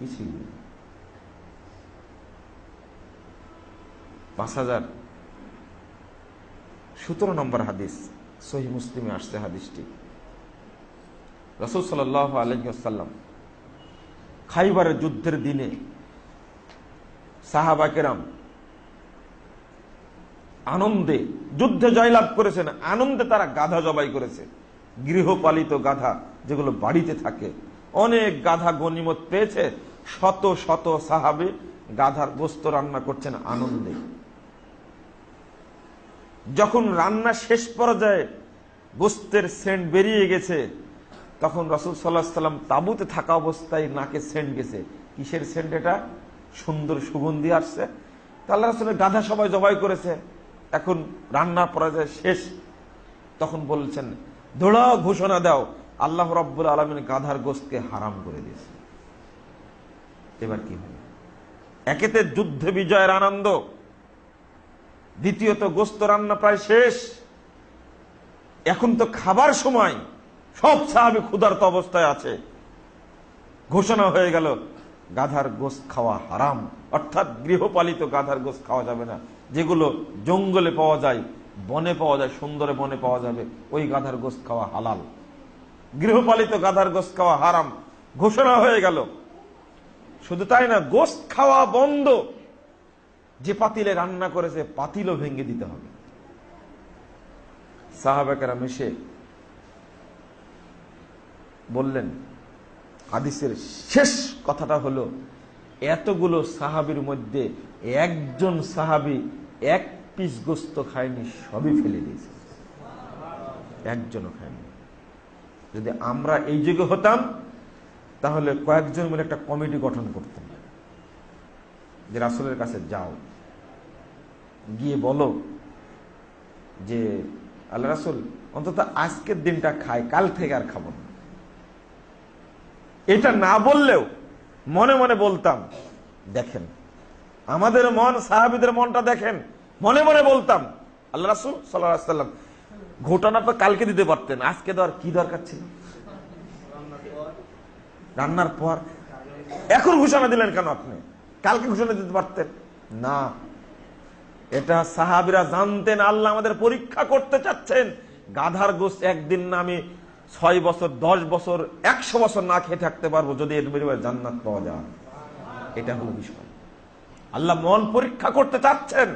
নেই পাঁচ হাজার সতেরো নম্বর হাদিস, সহি মুসলিমে আসছে হাদিসটি। সাল খাইবারের যুদ্ধের দিনে সাহাবাকেরাম আনন্দে, যুদ্ধে জয়লাভ করেছেন, আনন্দে তারা গাধা জবাই করেছে। গৃহপালিত গাধা যেগুলো বাড়িতে থাকে অনেক গাধা গনিমত পেয়েছে, শত শত সাহাবে গাধার গোস্ত রান্না করছেন আনন্দে। যখন রান্না শেষ পর্যায়ে গোস্তের সেন্ট বেরিয়ে গেছে, তখন রসুল সাল্লাহ সাল্লাম তাবুতে থাকা অবস্থায় নাকে সেন্ট গেছে। কিসের সেন্ট এটা? সুন্দর সুগন্ধি আসছে। তাল্লা রসুলের গাধা সবাই জবাই করেছে। এখন রান্না পর্যায়ে শেষ। তখন বলছেন দৌড়াও ঘোষণা দাও আল্লাহ রব্বুল আলমিন গাধার গোস্তকে হারাম করে দিয়েছে। এবার কি হবে? একেতে যুদ্ধে বিজয়ের আনন্দ, দ্বিতীয়ত গোস্ত রান্না প্রায় শেষ। এখন তো খাবার সময়, সব সাহাবি ক্ষুধার্ত অবস্থায় আছে। ঘোষণা হয়ে গেল, গাধার গোস্ত খাওয়া হারাম। অর্থাৎ গৃহপালিত গাধার গোস্ত খাওয়া যাবে না। যেগুলো জঙ্গলে পাওয়া যায়, বনে পাওয়া যায়, সুন্দরে বনে পাওয়া যাবে, ওই গাধার গোস্ত খাওয়া হালাল। গৃহপালিত গাধার গোস্ত খাওয়া হারাম। ঘোষণা হয়ে গেল। শুধু তাই না, গোস্ত খাওয়া বন্ধ। যে পাতিলে রান্না করেছে, পাতিলও ভেঙে দিতে হবে। সাহাবেকেরা মিশে বললেন, হাদিসের শেষ কথাটা হলো, এতগুলো সাহাবির মধ্যে একজন সাহাবি এক পিস গোস্ত খায়নি, সবই ফেলে দিয়েছে। একজনও খায়নি। যদি আমরা এই যুগে হতাম, তাহলে কয়েকজন মিলে একটা কমিটি গঠন করতাম। যে রাসুলের কাছে যাও, গিয়ে বলো যে, আল্লাহ রাসুল, অন্তত আজকের দিনটা খাই, কাল থেকে আর খাব না। এটা না বললেও মনে মনে বলতাম, দেখেন, আমাদের মন, সাহাবিদের মনটা দেখেন। মনে মনে বলতাম, আল্লাহ রাসুল সাল্লাম ঘটনা তো কালকে দিতে পারতেন। আজকে আর কি দরকার ছিল? রান্নার পর। এখন ঘোষণা দিলেন কেন আপনি? কালকে ঘোষণা দিতে পারতেন? না। এটা সাহাবিরা জানতেন, আল্লাহ আমাদের পরীক্ষা করতে চাচ্ছেন। গাধার গোস একদিন না আমি ছয় বছর, দশ বছর, একশো বছর না খেয়ে থাকতে পারব যদি এর জান্নাত পাওয়া যায়। এটা হলো বিষয়। আল্লাহ মন পরীক্ষা করতে চাচ্ছেন।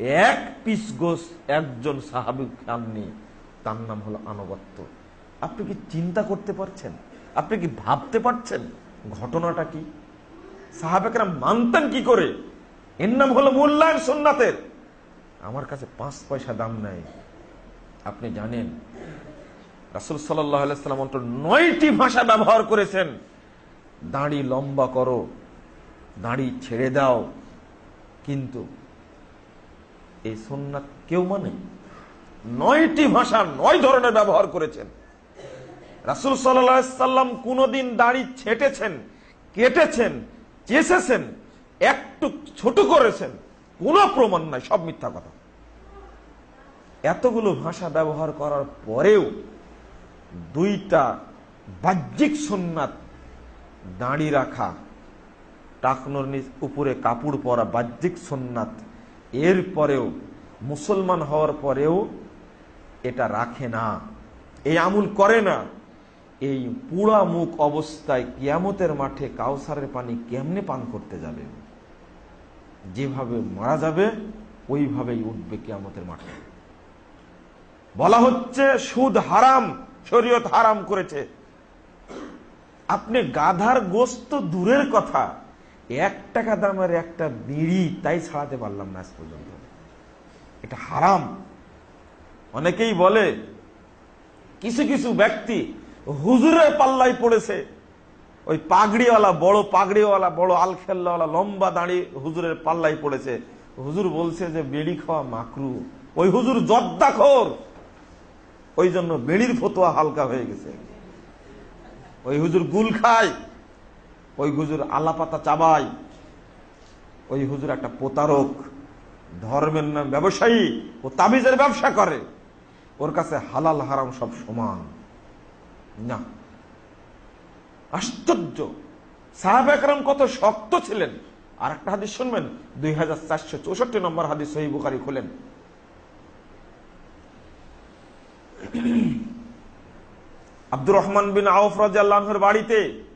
এক পিস গোস একজন সাহাবি খাননি তার নাম হলো আনুগত্য। আপনি কি চিন্তা করতে পারছেন? আপনি কি ভাবতে পারছেন ঘটনাটা কি? সাহাবেকরা মানতেন কি করে? এর নাম হলো মূল্যায়ন সোননাথের আমার কাছে পাঁচ পয়সা দাম নাই। আপনি জানেন, রাসুল সাল্লাম নয়টি ভাষা ব্যবহার করেছেন। দাড়ি লম্বা করো, দাড়ি ছেড়ে দাও, কিন্তু এই সোননাথ কেউ মানে? নয়টি ভাষা নয় ধরনের ব্যবহার করেছেন। রাসুল সাল্লাম কোনদিন দাড়ি ছেটেছেন, কেটেছেন, চেষেছেন, একটু ছোট করেছেন, কোন প্রমাণ নাই, সব মিথ্যা কথা। এতগুলো ভাষা ব্যবহার করার পরেও দুইটা বাহ্যিক সোননাথ দাঁড়ি রাখা, টাকনোর উপরে কাপড় পরা বাহ্যিক সোননাথ এর পরেও মুসলমান হওয়ার পরেও এটা রাখে না। এই আমুল করে না। এই পুরা মুখ অবস্থায় কিয়ামতের মাঠে কাউসারের পানি কেমনে পান করতে যাবে? যেভাবে মারা যাবে, ওইভাবেই উঠবে কিয়ামতের মাঠে। বলা হচ্ছে, সুদ হারাম, শরীয়ত হারাম করেছে। আপনি গাধার গোস্ত দূরের কথা। এক টাকা দামের একটা বিড়ি তাই ছাড়াতে পারলাম না আজ পর্যন্ত। এটা হারাম। অনেকেই বলে, কিছু কিছু ব্যক্তি হুজুরের পাল্লাই পড়েছে। ওই পাগড়িওয়ালা, বড় পাগড়িওয়ালা, বড় আলখেল্লাওয়ালা, লম্বা দাঁড়িয়ে হুজুরের পাল্লাই পড়েছে। হুজুর বলছে যে, বেড়ি খাওয়া মাকরু। ওই হুজুর জদ্দাখোর। ওই জন্য বেড়ির ফতোয়া হালকা হয়ে গেছে। ওই হুজুর গুল খায়। ওই হুজুর আলাপাতা চাবাই। ওই হুজুর একটা প্রতারক, ধর্মের নাম ব্যবসায়ী ও তাবিজের ব্যবসা করে। ওর কাছে হালাল হারাম সব সমান। না। আশ্চর্য। সাহাব একরাম কত শক্ত ছিলেন। আর একটা হাদিস শুনবেন, দুই হাজার চারশো চৌষট্টি নম্বর হাদিস সহি বুখারি খুলেন। আব্দুর রহমান বিন আউফ রাজার বাড়িতে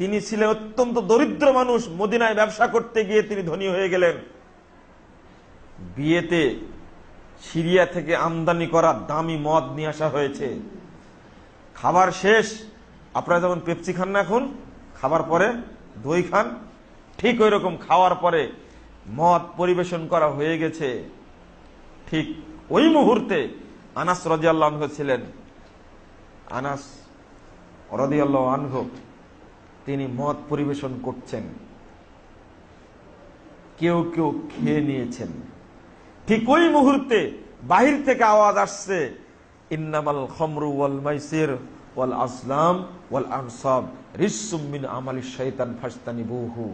তিনি ছিলেন অত্যন্ত দরিদ্র মানুষ, মদিনায় ব্যবসা করতে গিয়ে তিনি ধনী হয়ে গেলেন। বিয়েতে সিরিয়া থেকে আমদানি করা দামি মদ নিয়ে আসা হয়েছে। খাবার শেষ। আপনারা যেমন পেপসি খান না এখন, খাবার পরে দই খান, ঠিক ওই রকম খাওয়ার পরে মদ পরিবেশন করা হয়ে গেছে। ঠিক ওই মুহূর্তে আনাস রাজিয়াল্লাহ ছিলেন। আনাস রদিয়াল্লাহ আনহ তিনি মদ পরিবেশন করছেন। কেউ কেউ খেয়ে নিয়েছেন। ঠিক ওই মুহূর্তে বাহির থেকে আওয়াজ আসছে, ইন্নামাল খমরু ওয়াল মাইসির ওয়াল আসলাম ওয়াল আনসাব রিসুম মিন আমালি শয়তান ফাস্তানি বহু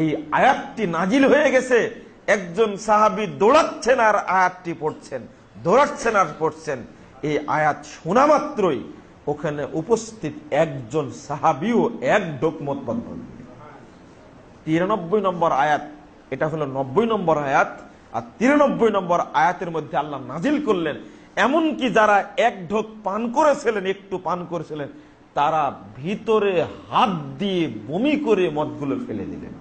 এই আয়াতটি নাজিল হয়ে গেছে, একজন সাহাবী দৌড়াচ্ছেন আর আয়াতটি পড়ছেন, দৌড়াচ্ছেন আর পড়ছেন। এই আয়াত শোনা মাত্রই ওখানে উপস্থিত একজন সাহাবিও এক ডোকমত বন্ধ তিরানব্বই নম্বর আয়াত, এটা হলো নব্বই নম্বর আয়াত, আর তিরানব্বই নম্বর আয়াতের মধ্যে আল্লাহ নাজিল করলেন এমনকি যারা এক ঢোক পান করেছিলেন, একটু পান করেছিলেন, তারা ভিতরে হাত দিয়ে বমি করে মদগুলো ফেলে দিলেন।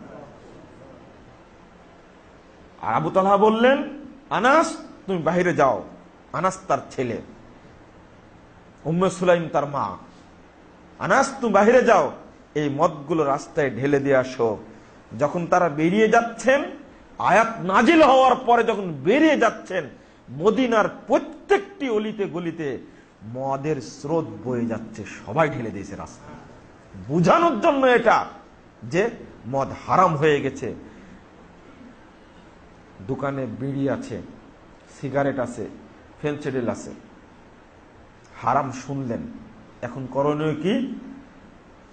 আর আবু তালহা বললেন, আনাস, তুমি বাহিরে যাও, আনাস তার ছেলে। উম্মে সুলাইম তার মা। আনাস, তুমি বাহিরে যাও। এই মদগুলো রাস্তায় ঢেলে দিয়ে আসো। যখন তারা বেরিয়ে যাচ্ছেন, আয়াত নাজিল হওয়ার পরে যখন বেরিয়ে যাচ্ছেন, মদিনার প্রত্যেকটি অলিতে গলিতে মদের স্রোত বয়ে যাচ্ছে। সবাই ঢেলে দিয়েছে রাস্তা। বুঝানোর জন্য এটা যে মদ হারাম হয়ে গেছে। দোকানে বিড়ি আছে, সিগারেট আছে, ফেন্সিডিল আছে। হারাম শুনলেন। এখন করণীয় কি?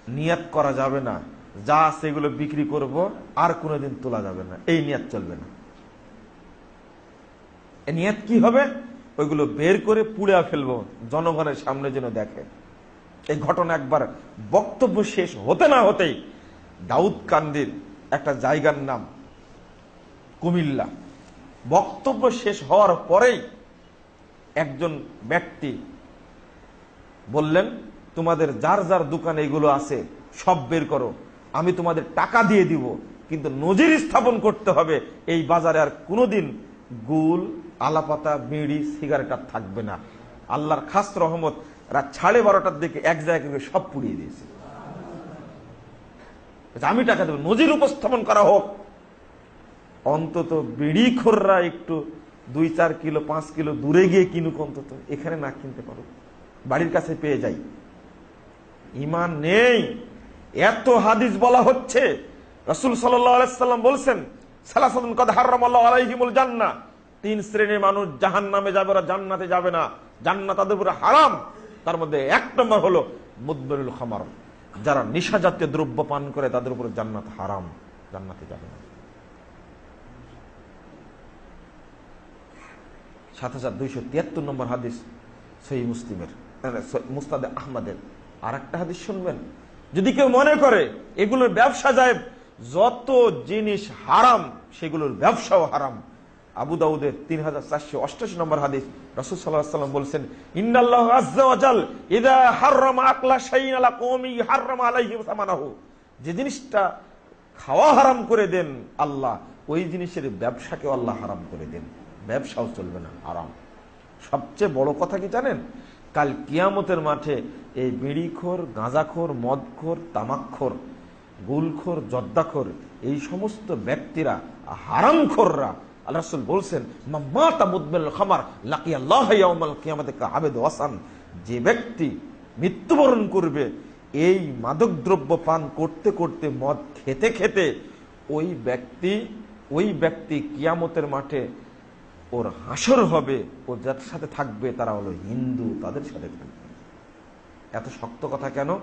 নিয়াত করা যাবে না। যা সেগুলো বিক্রি করব, আর কোনোদিন তোলা যাবে না। এই নিয়াত চলবে না। এ নিয়াত কি হবে? ওইগুলো বের করে পুড়ে ফেলব। জনগণের সামনে যেন দেখে। এই ঘটনা একবার বক্তব্য শেষ হতে না হতেই দাউদ কান্দির একটা জায়গার নাম কুমিল্লা। বক্তব্য শেষ হওয়ার পরেই একজন ব্যক্তি বললেন, তোমাদের যার যার দোকানে এগুলো আছে, সব বের করো। আমি তোমাদের টাকা দিয়ে দিব, কিন্তু নজির স্থাপন করতে হবে। এই বাজারে আর কোনোদিন গুল, আলাপাতা, বিড়ি, সিগারেট আর থাকবে না। আল্লাহর খাস রহমত, রাত সাড়ে বারোটার দিকে এক জায়গায় সব পুড়িয়ে দিয়েছে। আমি টাকা দেবো, নজির উপস্থাপন করা হোক। অন্তত বিড়ি খোররা একটু দুই চার কিলো, পাঁচ কিলো দূরে গিয়ে কিনুক অন্তত। এখানে না কিনতে পারো বাড়ির কাছে পেয়ে যাই। ইমান নেই। এত হাদিস বলা হচ্ছে, রসুল সাল্লাম বলছেন সালাসাদুন কদ হারাম আল্লাহ আলাইহিমুল জান্না তিন শ্রেণির মানুষ জাহান নামে যাবে, ওরা জান্নাতে যাবে না। জান্নাত তাদের উপরে হারাম। তার মধ্যে এক নম্বর হলো মুদবরুল খামার। যারা নিশা জাতীয় দ্রব্য পান করে, তাদের উপরে জান্নাত হারাম। জান্নাতে যাবে না। সাত হাজার দুইশো তিয়াত্তর নম্বর হাদিস সেই মুসলিমের। মুস্তাদে আহমদের। আর একটা হাদিস শুনবেন? যদি কেউ মনে করে এগুলোর ব্যবসা যায় যত জিনিস হারাম, সেগুলোর ব্যবসাও হারাম। আবু দাউদের তিন হাজার চারশো অষ্টাশি নম্বর হাদিস। রসুল সাল্লাম বলছেন ইন্দাল্লাহ আকলা যে জিনিসটা খাওয়া হারাম করে দেন আল্লাহ, ওই জিনিসের ব্যবসাকে আল্লাহ হারাম করে দেন। ব্যবসাও চলবে না আরাম সবচেয়ে বড় কথা কি জানেন? কাল কিয়ামতের মাঠে এই বিড়িখোর, গাঁজাখোর, মদখোর, তামাকখোর, গুলখোর, জদ্দাখোর, এই সমস্ত ব্যক্তিরা, হারামখোররা, আল্লাহ রসুল বলছেন খামার আল্লাহ আবেদ ওয়াসান যে ব্যক্তি মৃত্যুবরণ করবে, এই মাদক দ্রব্য পান করতে করতে মদ খেতে খেতে, ওই ব্যক্তি ওই ব্যক্তি কিয়ামতের মাঠে ওর হাসর হবে ও যার সাথে থাকবে তারা হলো হিন্দু, তাদের সাথে থাকবে। এত শক্ত কথা কেন?